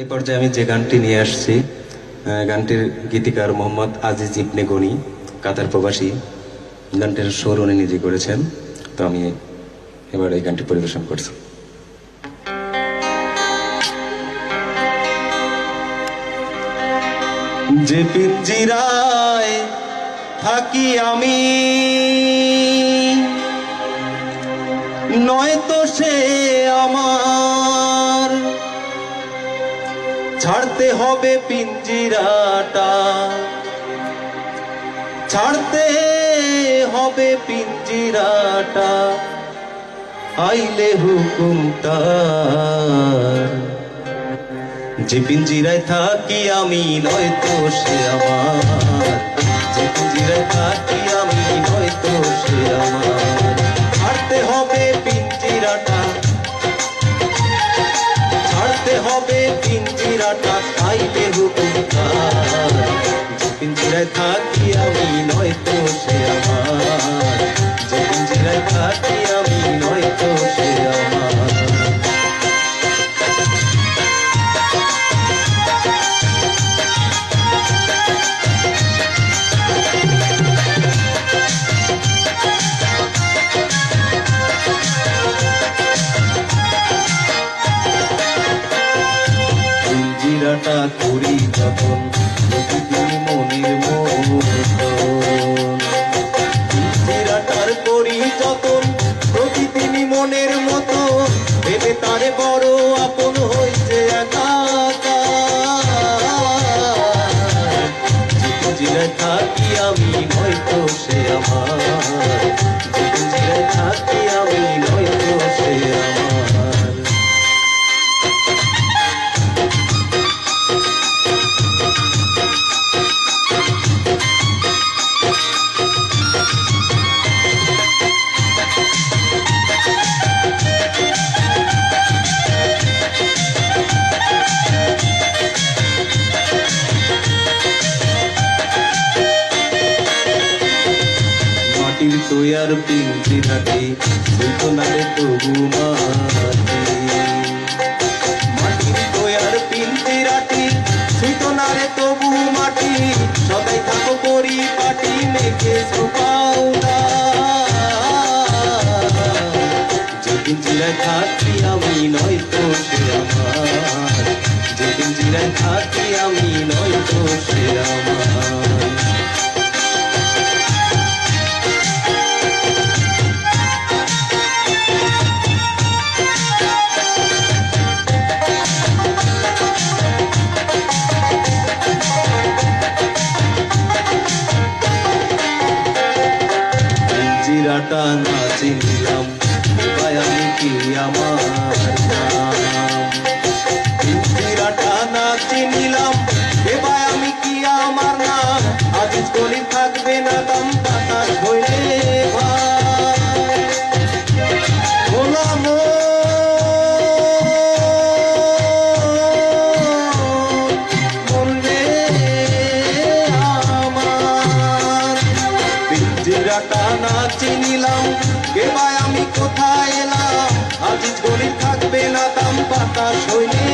এই পর্যায়ে আমি যে গানটি নিয়ে আসছি গানটির গীতিকার মোহাম্মদ আজিজ ইবনে গনি, কাতার প্রবাসী। গানটির সুর উনি নিজে করেছেন, তো আমি এবার এই গানটি পরিবেশন করছি। যে পিঞ্জিরায় থাকি আমি, নয়তো সে ছাড়তে হবে পিঞ্জিরাটা। ছাড়তে হবে পিঞ্জিরাটা। আইলে হুকুমটা যে পিঞ্জিরায় থাকি আমি, নয়তো সে আমার। যে পিঞ্জিরায় থাকি আমি, নয়তো সে আমার। হবে পিঞ্জিরাটা খাইতে হুকুমটা যে পিঞ্জিরায় থাকি আমি নয় তো সে করি যখন মনের পিঞ্জিরাটার করি যতন প্রতিদিন মনের মতো। ভেবে তারে বড় আপন হইছে একা মাটির তৈয়ার পিঞ্জিরাটি বইতো না তবু মাটি। মাটির তৈয়ার পিঞ্জিরাটি ছুঁতো না রে তবু মাটি। আমি, নয়তো সে আমার। যে পিঞ্জিরায় থাকি আমি, নয়তো সে আমার। জিরাটা নাচি নিলাম ভাই আমি কি আমার পিঞ্জিরাটা নাচি নিলাম এবার আমি কোথায় এলাম? আজ গরিব থাকবে না দাম পাতা ভাই